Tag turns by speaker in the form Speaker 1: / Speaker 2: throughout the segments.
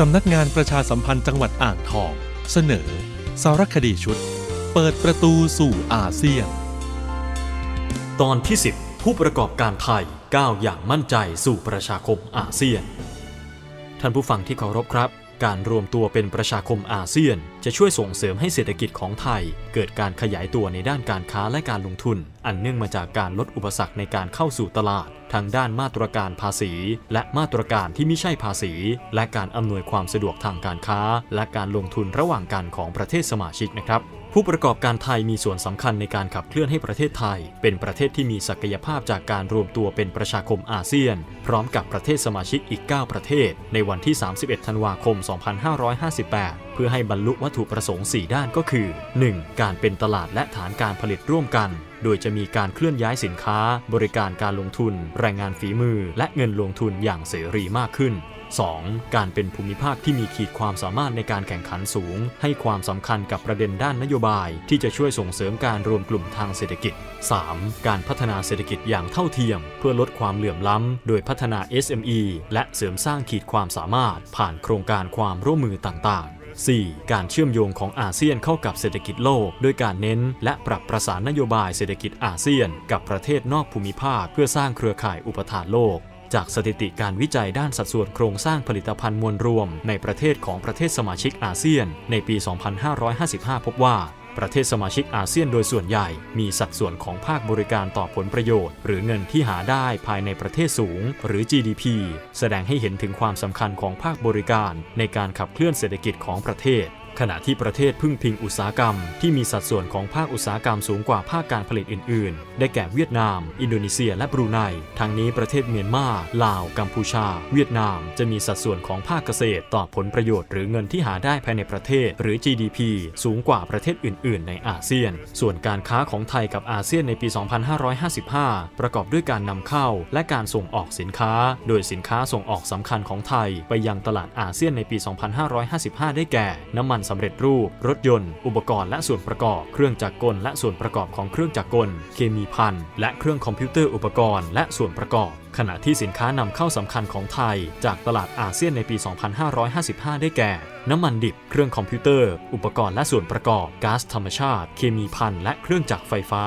Speaker 1: สำนักงานประชาสัมพันธ์จังหวัดอ่างทอง เสนอ สารคดีชุด เปิดประตูสู่อาเซียน
Speaker 2: ตอนที่ 10 ผู้ประกอบการไทยก้าวอย่างมั่นใจสู่ประชาคมอาเซียน ท่านผู้ฟังที่เคารพครับ การรวมตัวเป็นประชาคมอาเซียน จะช่วยส่งเสริมให้เศรษฐกิจของไทย เกิดการขยายตัวในด้านการค้าและการลงทุน อันเนื่องมาจากการลดอุปสรรคในการเข้าสู่ตลาด ทางด้านมาตรการภาษี และมาตรการที่ไม่ใช่ภาษี และการอำนวยความสะดวกทางการค้า และการลงทุนระหว่างกันของประเทศสมาชิกนะครับ ผู้ประกอบการไทยมีส่วนสำคัญในการขับเคลื่อนให้ประเทศไทย เป็นประเทศที่มีศักยภาพจากการรวมตัวเป็นประชาคมอาเซียน พร้อมกับประเทศสมาชิกอีก 9 ประเทศ ในวันที่ 31 ธันวาคม 2558 เพื่อให้บรรลุวัตถุประสงค์ 4 ด้านก็คือ 1. การเป็นตลาดและฐานการผลิตร่วมกัน โดยจะมีการเคลื่อนย้ายสินค้า บริการการลงทุน แรงงานฝีมือ และเงินลงทุนอย่างเสรีมากขึ้น 2. การเป็นภูมิภาคที่มีขีดความสามารถในการแข่งขันสูง ให้ความสำคัญกับประเด็นด้านนโยบาย ที่จะช่วยส่งเสริมการรวมกลุ่มทางเศรษฐกิจ 3. การพัฒนาเศรษฐกิจอย่างเท่าเทียม เพื่อลดความเหลื่อมล้ำ โดยพัฒนา SME และเสริมสร้างขีดความสามารถ ผ่านโครงการความร่วมมือต่างๆ 4. การเชื่อมโยงของอาเซียนเข้ากับเศรษฐกิจโลกด้วยการเน้น และปรับประสานนโยบายเศรษฐกิจอาเซียน กับประเทศนอกภูมิภาค เพื่อสร้างเครือข่ายอุปทานโลกจากสถิติการวิจัยด้านสัดส่วนโครงสร้างผลิตภัณฑ์มวลรวม ในประเทศของประเทศสมาชิกอาเซียน ในปี 2555 พบว่า ประเทศสมาชิกอาเซียนโดยส่วนใหญ่มีสัดส่วนของภาคบริการต่อผลประโยชน์ หรือเงินที่หาได้ภายในประเทศสูง หรือ GDP แสดงให้เห็นถึงความสำคัญของภาคบริการในการขับเคลื่อนเศรษฐกิจของประเทศ ขณะที่ประเทศพึ่งพิงอุตสาหกรรม ที่มีสัดส่วนของภาคอุตสาหกรรมสูงกว่าภาคการผลิตอื่น ๆ ได้แก่เวียดนาม อินโดนีเซีย และบรูไน ทั้งนี้ประเทศเมียนมา ลาว กัมพูชา เวียดนาม จะมีสัดส่วนของภาคเกษตรต่อผลประโยชน์หรือเงินที่หาได้ภายในประเทศ หรือ GDP สูงกว่าประเทศอื่น ๆ ในอาเซียน ส่วนการค้าของไทยกับอาเซียนในปี 2555 ประกอบด้วยการนำเข้า และการส่งออกสินค้า โดยสินค้าส่งออกสำคัญของไทย ไปยังตลาดอาเซียนในปี 2555 ได้แก่ น้ำมันสำเร็จรูป รถยนต์ อุปกรณ์และส่วนประกอบ เครื่องจักรกล และส่วนประกอบของเครื่องจักรกล เคมีภัณฑ์ และเครื่องคอมพิวเตอร์อุปกรณ์และส่วนประกอบ ขณะที่สินค้านำเข้าสำคัญของไทย จากตลาดอาเซียนในปี 2555 ได้แก่ น้ำมันดิบ เครื่องคอมพิวเตอร์ อุปกรณ์และส่วนประกอบก๊าซธรรมชาติ เคมีภัณฑ์และเครื่องจักรไฟฟ้า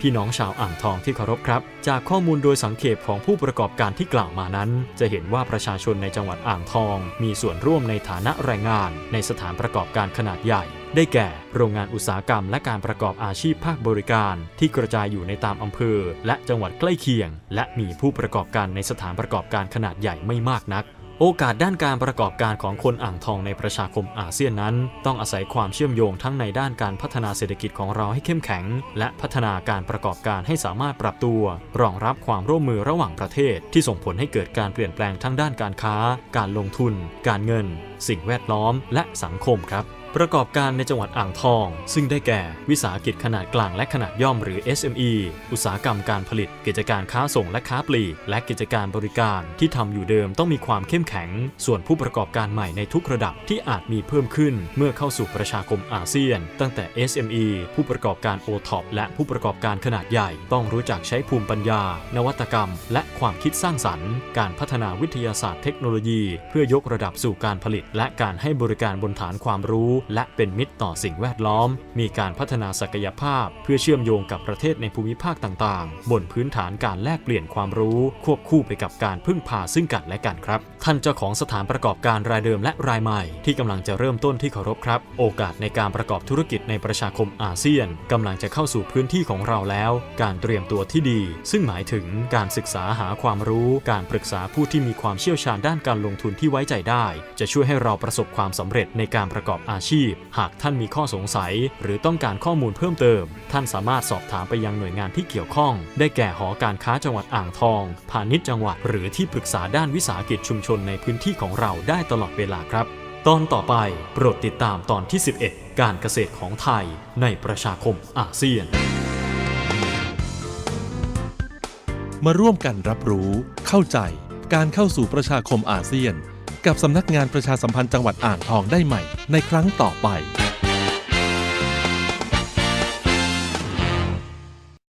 Speaker 2: พี่น้องชาวอ่างทองที่เคารพครับ จากข้อมูลโดยสังเขปของผู้ประกอบการที่กล่าวมานั้น จะเห็นว่าประชาชนในจังหวัดอ่างทอง มีส่วนร่วมในฐานะแรงงาน ในสถานประกอบการขนาดใหญ่ ได้แก่ โรงงานอุตสาหกรรมและการประกอบอาชีพภาคบริการ ที่กระจายอยู่ในตามอำเภอ และจังหวัดใกล้เคียง และมีผู้ประกอบการในสถานประกอบการขนาดใหญ่ไม่มากนัก โอกาสด้านการประกอบการของคนอ่างทองในประชาคมอาเซียนนั้น ต้องอาศัยความเชื่อมโยงทั้งในด้านการพัฒนาเศรษฐกิจของเราให้เข้มแข็ง และพัฒนาการประกอบการให้สามารถปรับตัว รองรับความร่วมมือระหว่างประเทศ ที่ส่งผลให้เกิดการเปลี่ยนแปลงทั้งด้านการค้า การลงทุน การเงิน สิ่งแวดล้อม และสังคมครับ ประกอบการในจังหวัดอ่างทอง ซึ่งได้แก่วิสาหกิจขนาดกลางและขนาดย่อมหรือ SME อุตสาหกรรมการผลิต กิจการค้าส่งและค้าปลีก และกิจการบริการที่ทำอยู่เดิมต้องมีความเข้มแข็ง ส่วนผู้ประกอบการใหม่ในทุกระดับที่อาจมีเพิ่มขึ้น เมื่อเข้าสู่ประชาคมอาเซียน ตั้งแต่ SME ผู้ประกอบการ O-TOP และผู้ประกอบการขนาดใหญ่ ต้องรู้จักใช้ภูมิปัญญา นวัตกรรม และความคิดสร้างสรรค์ การพัฒนาวิทยาศาสตร์เทคโนโลยี เพื่อยกระดับสู่การผลิต และการให้บริการบนฐานความรู้และเป็นมิตรต่อสิ่งแวดล้อม มีการพัฒนาศักยภาพ เพื่อเชื่อมโยงกับประเทศในภูมิภาคต่างๆ บนพื้นฐานการแลกเปลี่ยนความรู้ ควบคู่ไปกับการพึ่งพาซึ่งกันและกันครับ ท่านเจ้าของสถานประกอบการรายเดิมและรายใหม่ ที่กำลังจะเริ่มต้นที่เคารพครับ โอกาสในการประกอบธุรกิจในประชาคมอาเซียนกำลังจะเข้าสู่พื้นที่ของเราแล้ว การเตรียมตัวที่ดี ซึ่งหมายถึงการศึกษาหาความรู้ การปรึกษาผู้ที่มีความเชี่ยวชาญด้านการลงทุนที่ไว้ใจได้ จะช่วยให้เราประสบความสำเร็จในการประกอบอาชีชีพ หากท่านมีข้อสงสัย หรือต้องการข้อมูลเพิ่มเติม ท่านสามารถสอบถามไปยังหน่วยงานที่เกี่ยวข้อง ได้แก่หอการค้าจังหวัดอ่างทอง พาณิชย์จังหวัด หรือที่ปรึกษาด้านวิสาหกิจชุมชนในพื้นที่ของเราได้ตลอดเวลาครับ ตอนต่อไปโปรดติดตามตอนที่ 11 การเกษตรของไทย ในประชาคมอาเซียน
Speaker 1: มาร่วมกันรับรู้ เข้าใจ การเข้าสู่ประชาคมอาเซียน กับสำนักงานประชาสัมพันธ์จังหวัดอ่างทองได้ใหม่ในครั้งต่อไป